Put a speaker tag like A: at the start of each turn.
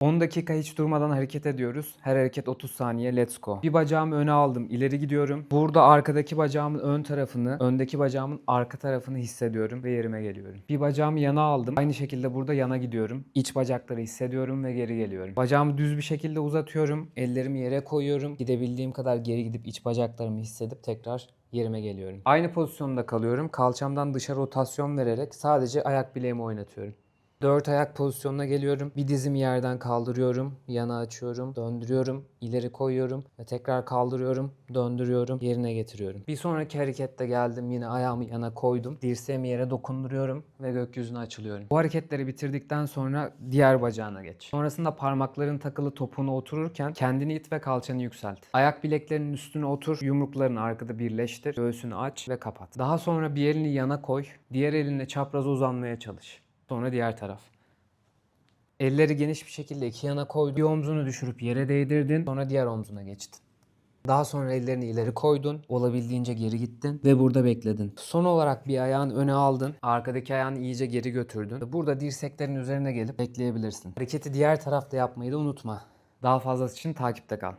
A: 10 dakika hiç durmadan hareket ediyoruz. Her hareket 30 saniye. Let's go. Bir bacağımı öne aldım. ileri gidiyorum. Burada arkadaki bacağımın ön tarafını, öndeki bacağımın arka tarafını hissediyorum ve yerime geliyorum. Bir bacağımı yana aldım. Aynı şekilde burada yana gidiyorum. İç bacakları hissediyorum ve geri geliyorum. Bacağımı düz bir şekilde uzatıyorum. Ellerimi yere koyuyorum. Gidebildiğim kadar geri gidip iç bacaklarımı hissedip tekrar yerime geliyorum. Aynı pozisyonda kalıyorum. Kalçamdan dışarı rotasyon vererek sadece ayak bileğimi oynatıyorum. Dört ayak pozisyonuna geliyorum. Bir dizimi yerden kaldırıyorum. Yana açıyorum. Döndürüyorum. ileri koyuyorum. Ve tekrar kaldırıyorum. Döndürüyorum. Yerine getiriyorum. Bir sonraki harekette geldim. Yine ayağımı yana koydum. Dirseğimi yere dokunduruyorum. Ve gökyüzüne açılıyorum. Bu hareketleri bitirdikten sonra diğer bacağına geç. Sonrasında parmakların takılı topuğuna otururken kendini it ve kalçanı yükselt. Ayak bileklerinin üstüne otur. Yumruklarını arkada birleştir. Göğsünü aç ve kapat. Daha sonra bir elini yana koy. Diğer elinle çapraza uzanmaya çalış. Sonra diğer taraf. Elleri geniş bir şekilde iki yana koydun. Bir omzunu düşürüp yere değdirdin. Sonra diğer omzuna geçtin. Daha sonra ellerini ileri koydun. Olabildiğince geri gittin ve burada bekledin. Son olarak bir ayağın öne aldın. Arkadaki ayağını iyice geri götürdün. Burada dirseklerin üzerine gelip bekleyebilirsin. Hareketi diğer tarafta yapmayı da unutma. Daha fazlası için takipte kal.